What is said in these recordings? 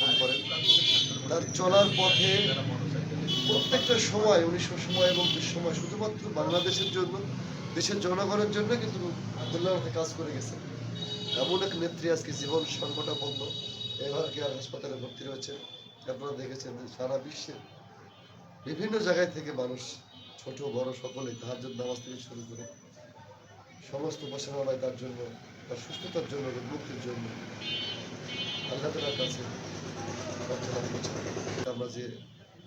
পদার্পণ করেন। তার চলার পথে প্রত্যেকটা সময়, উনি সময় এবং দুঃসময় শুধুমাত্র বাংলাদেশের জন্য, দেশের জনগণের জন্য কিন্তু আবদুল্লাহ কাজ করে গেছেন। এমন এক নেত্রী আজকে জীবন সংকটাপন্ন এবার কেয়ার হাসপাতালে ভর্তি রয়েছে। আপনারা দেখেছেন সারা বিশ্বে বিভিন্ন জায়গায় থেকে মানুষ, ছোট, বড় সকলে তার জন্য নামাজ থেকে শুরু করে সমস্ত উপাসনালয় তার জন্য, তার সুস্থতার জন্য মুক্তির জন্য আল্লাহ তালার কাছে আমরা যে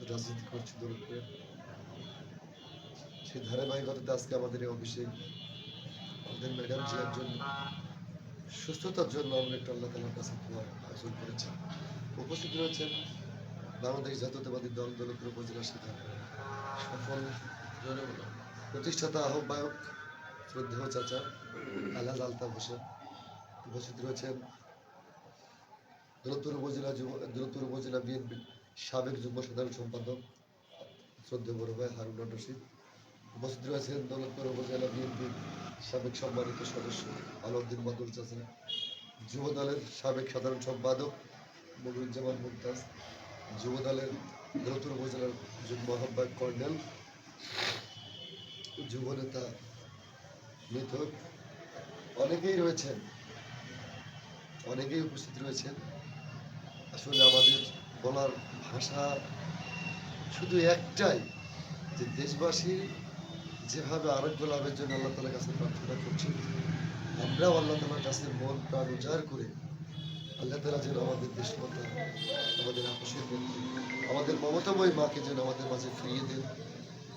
রাজনীতি করছি দৌলতপুরে সেই ধারাবাহিকতাতে আজকে আমাদের এই অফিসে আমাদের ম্যাডাম যে একজন সুস্থতার জন্য আমরা একটা আল্লাহ তালার কাছে আয়োজন করেছি। উপস্থিত রয়েছেন বাংলাদেশ জাতীয়তাবাদী দল দৌলতপুর উপজেলা শাখা সফল প্রতিষ্ঠাতা আহ্বায়ক শ্রদ্ধেয় চাচা আলহাজ আলতাফ হোসেন। উপস্থিত রয়েছেন দৌলতপুর উপজেলা যুব দৌলতপুর উপজেলা বিএনপি সাবেক যুগ্ম সাধারণ সম্পাদক শ্রদ্ধেয় বড় ভাই হারুন রশিদ। উপস্থিত রয়েছেন দৌলতপুর উপজেলা বিএনপির সাবেক সম্মানিত সদস্য আলাউদ্দিন বাদুল চাচা, যুব দলের সাবেক সাধারণ সম্পাদক মনিরুজ্জামান মুমতাজ, যুব দলের দৌলতপুর উপজেলার যুগ্ম আহ্বায়ক কর্নেল, যুব নেতা মিথক, অনেকেই রয়েছেন, অনেকেই উপস্থিত রয়েছেন। আসলে আমাদের বলার ভাষা শুধু একটাই, যে দেশবাসী যেভাবে আরোগ্য লাভের জন্য আল্লাহ তালার কাছে প্রার্থনা করছি আমরাও আল্লাহ তালার কাছে মন প্রাণ উজাড় করে আল্লাহ তালা যেন আমাদের দেশমাতা, আমাদের নেত্রী আমাদের মমতাময় মাকে যেন আমাদের মাঝে ফিরিয়ে দেন।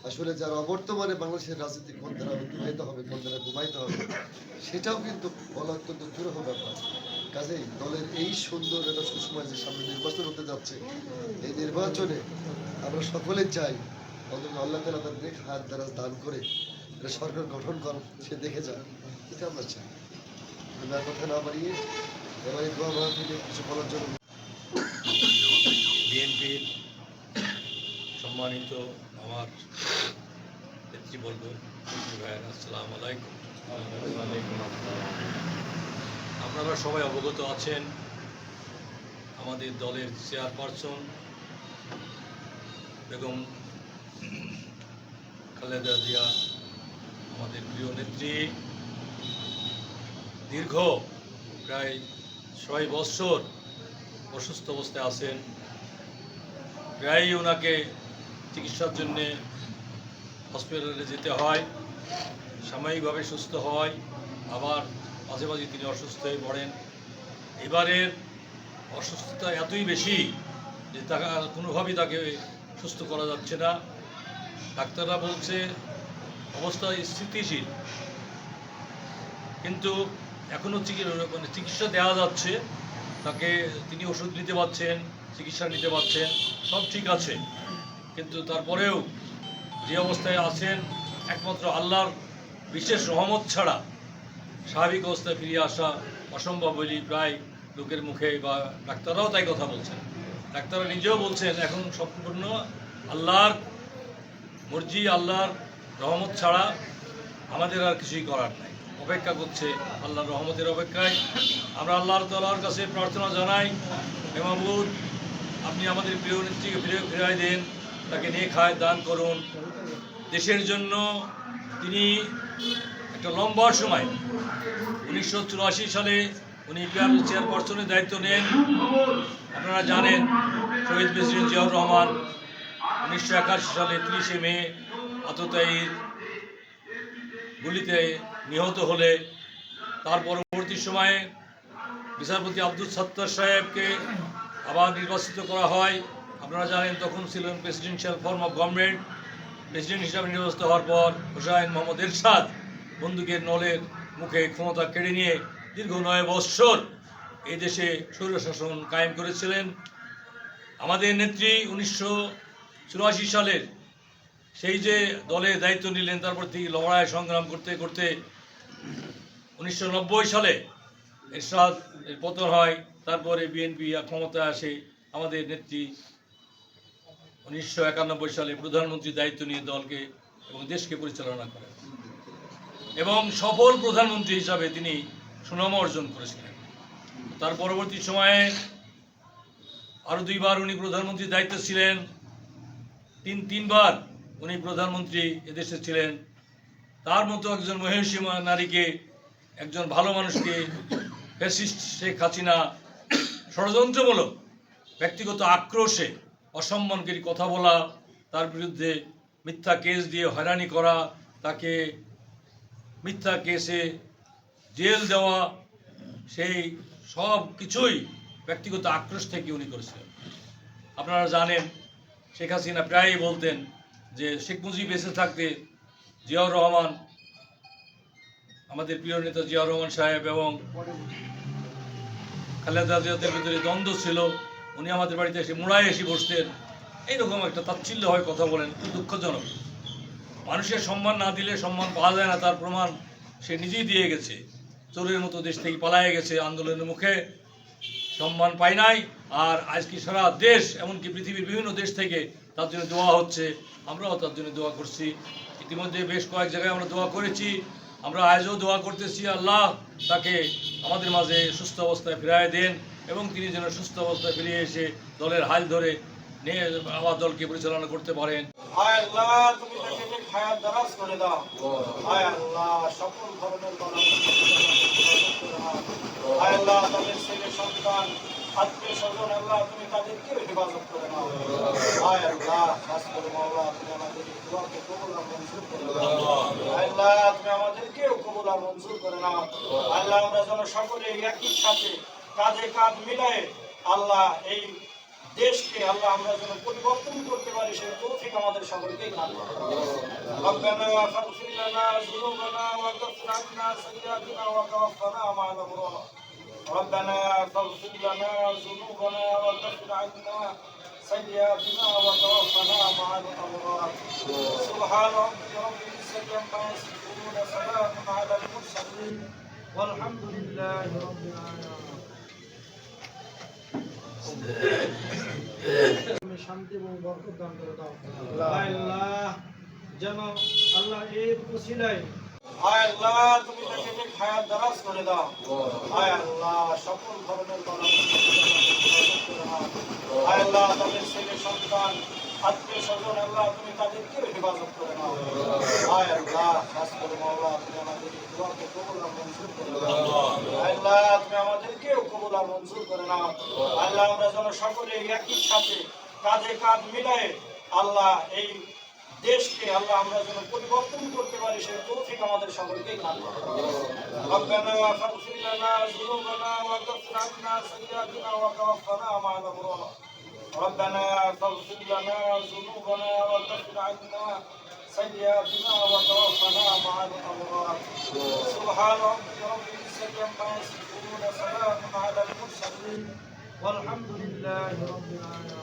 আসলে যারা অবর্তমানে বাংলাদেশের রাজনীতি কোন দ্বারা অতিবাহিত হবে কোন দ্বারা ঘুমাইতে হবে, সেটাও কিন্তু বলা অত্যন্ত দুরূহ ব্যাপার। কাজেই দলের এই সুন্দর একটা সুসময় যে সামনে নির্বাচন হতে যাচ্ছে এই নির্বাচনে আমরা সকলে চাই অন্তত আল্লাহ তালা তার নেক হাত দ্বারা দান করে একটা সরকার গঠন কর সে দেখে যান এটা আমরা চাই। আমি আর কথা না বাড়িয়ে এবার এই দোয়া মাহফিলে কিছু বলার জন্য। বিএনপির সম্মানিত আমার নেতৃবর্গ ভাইয়ের আসসালামু আলাইকুম। আপনারা সবাই অবগত আছেন, আমাদের দলের চেয়ারপারসন বেগম খালেদা জিয়া, আমাদের প্রিয় নেত্রী। দীর্ঘ প্রায় ছয় বৎসর অসুস্থ অবস্থায় আছেন। প্রায়ই ওনাকে চিকিৎসার জন্যে হসপিটালে যেতে হয়, সাময়িকভাবে সুস্থ হয়, আবার মাঝে মাঝে তিনি অসুস্থ হয়ে পড়েন। এবারের অসুস্থতা এতই বেশি যে তাকে কোনোভাবেই তাকে সুস্থ করা যাচ্ছে না। ডাক্তাররা বলছে, অবস্থা স্থিতিশীল। কিন্তু এখনও মানে চিকিৎসা দেওয়া যাচ্ছে। তাকে তিনি ওষুধ নিতে পারছেন, চিকিৎসা নিতে পারছেন, সব ঠিক আছে। কিন্তু তারপরেও যে অবস্থায় আছেন, একমাত্র আল্লাহর বিশেষ রহমত ছাড়া স্বাভাবিক অবস্থায় ফিরে আসা অসম্ভব বলি প্রায় লোকের মুখে বা ডাক্তাররাও তাই কথা বলছেন। ডাক্তাররা নিজেও বলছেন, এখন সম্পূর্ণ আল্লাহর মর্জি, আল্লাহর রহমত ছাড়া আমাদের আর কিছুই করার নাই। অপেক্ষা করছে আল্লাহর রহমতের অপেক্ষায়। আমরা আল্লাহর তালার কাছে প্রার্থনা জানাই, হে মাহবুদ আপনি আমাদের প্রিয় নেত্রীকে ফিরে, ফিরাই দেন, তাকে নিয়ে খায়, দান করুন। দেশের জন্য তিনি একটা লম্বা সময়। উনিশশো চুরাশি সালে উনি পিয়ার চেয়ারপারসনের দায়িত্ব নেন। আপনারা জানেন, শহীদ প্রেসিডেন্ট জিয়াউর রহমান উনিশশো একাশি সালে তিরিশে মে আততায়ীর গুলিতে নিহত হলে। তার পরবর্তী সময়ে বিচারপতি আব্দুল সত্তার সাহেবকে আবার নির্বাচিত করা হয়। আপনারা জানেন, তখন ছিলেন presidential form of government. President হিসাবে নির্বাচিত হওয়ার পর হোসাইন মোহাম্মদ এরশাদ বন্দুকের নলের মুখে ক্ষমতা কেড়ে নিয়ে দীর্ঘ নয় বৎসর এই দেশে স্বৈরশাসন কায়েম করেছিলেন। আমাদের নেত্রী উনিশশো চুরাশি সালের সেই যে দলে দায়িত্ব নিলেন, তারপর থেকে লড়াই সংগ্রাম করতে করতে উনিশশো নব্বই সালে এরশাদ এর পতন হয়, তারপরে বিএনপি ক্ষমতায় আসে আমাদের নেত্রী উনিশশো একানব্বই সালে প্রধানমন্ত্রীর দায়িত্ব নিয়ে দলকে এবং দেশকে পরিচালনা করেন এবং সফল প্রধানমন্ত্রী হিসাবে তিনি সুনাম অর্জন করেছিলেন। তার পরবর্তী সময়ে আরও দুইবার উনি প্রধানমন্ত্রীর দায়িত্বে ছিলেন। তিন, তিনবার উনি প্রধানমন্ত্রী এদেশে ছিলেন। তার মতো একজন মহিষী নারীকে, একজন ভালো মানুষকে ফ্যাসিস্ট শেখ হাসিনা ষড়যন্ত্রমূলক, ব্যক্তিগত আক্রোশে অসম্মানকারী কথা বলা, তার বিরুদ্ধে মিথ্যা কেস দিয়ে হয়রানি করা, তাকে মিথ্যা কেসে জেল দেওয়া, সেই সব কিছুই ব্যক্তিগত আক্রোশ থেকে উনি করেছিলেন। আপনারা জানেন, শেখ হাসিনা প্রায়ই বলতেন যে, শেখ মুজিব বেঁচে থাকতে জিয়াউর রহমান, আমাদের প্রিয় নেতা জিয়াউর রহমান সাহেব এবং খালেদা জিয়াদের ভিতরে দ্বন্দ্ব ছিল, উনি আমাদের বাড়িতে এসে মোড়ায় এসে বসতেন। এইরকম একটা তাচ্ছিল্য হয় কথা বলেন খুব দুঃখজনক। মানুষের সম্মান না দিলে সম্মান পাওয়া যায় না, তার প্রমাণ সে নিজেই দিয়ে গেছে। চোরের মতো দেশ থেকে পালায়ে গেছে, আন্দোলনের মুখে। সম্মান পায় নাই, আর আজকে সারা দেশ, এমনকি পৃথিবীর বিভিন্ন দেশ থেকে তার জন্য দোয়া হচ্ছে। আমরাও তার জন্য দোয়া করছি। ইতিমধ্যে বেশ কয়েক জায়গায় আমরা দোয়া করেছি। আমরা আজও দোয়া করতেছি, আল্লাহ তাকে আমাদের মাঝে সুস্থ অবস্থায় ফিরায় দেন এবং তিনি যেন সুস্থ অবস্থায় ফিরে এসে দলের হাল ধরে নিয়ে আবার দলকে পরিচালনা করতে পারেন। হায়াত দারাজ করে দাও। হায় আল্লাহ, সকল ধরনের হায় আল্লাহ, তাদের ছেলে, সন্তান, আত্মীয় স্বজন, আল্লাহ, তুমি তাদেরকে হেফাজত করে নাও। হায় আল্লাহ, খাস করে মাওলা, তুমি আমাদের দোয়াকে কবুল আর মঞ্জুর করে হায় আল্লাহ, তুমি আমাদেরকেও কবুল আর মঞ্জুর করে নাও। আল্লাহ, আমরা যেন সকলে একই সাথে কাঁধে কাঁধ মিলায়ে আল্লাহ এই দেশকে আল্লাহ আমরা যেন পরিবর্তন করতে পারি সেই তৌফিক আমাদের সকলকেই দান করুন। ربنا فاغفر لنا ذنوبنا وكفر عنا سيئاتنا وتوفنا مع الابرار ربنا فاغفر لنا ذنوبنا وكفر عنا سيئاتنا وتوفنا مع الابرار سبحان ربك رب العزه عما يصفون سلام على المرسلين والحمد لله رب العالمين তুমি শান্তি এবং বরকত দান করে দাও। আল্লাহ যেন আল্লাহ এই উসিলায় হায় আল্লাহ তুমি তাকে নেক খায়াত দারাজ করে দাও। হায় আল্লাহ সকল ধরনের বালা হায় আল্লাহ তাদের ছেলে সন্তান আত্মীয় স্বজন আল্লাহ তুমি তাদেরকে হেফাজত করে নাও হায় আল্লাহ খাস করে মাওলা তুমি আমাদের এই দোয়াকে কবুল আর মঞ্জুর করে নাও আল্লাহ তুমি আমাদেরকেও কবুল আর মঞ্জুর করে নাও আল্লাহ আমরা যেন সকলে একই সাথে কাঁধে কাঁধ মিলায়ে আল্লাহ এই দেশকে আল্লাহ আমরা যেন পরিবর্তন করতে পারি সেই তৌফিক আমাদের সকলকেই দান করুন ربنا فاغفر لنا ذنوبنا وكفر عنا سيئاتنا وتوفنا مع الابرار ربنا فاغفر لنا ذنوبنا وكفر عنا سيئاتنا وتوفنا مع الأبرار. سبحان ربك رب العزة عما يصفون سلام على المرسلين. والحمد لله رب العالمين.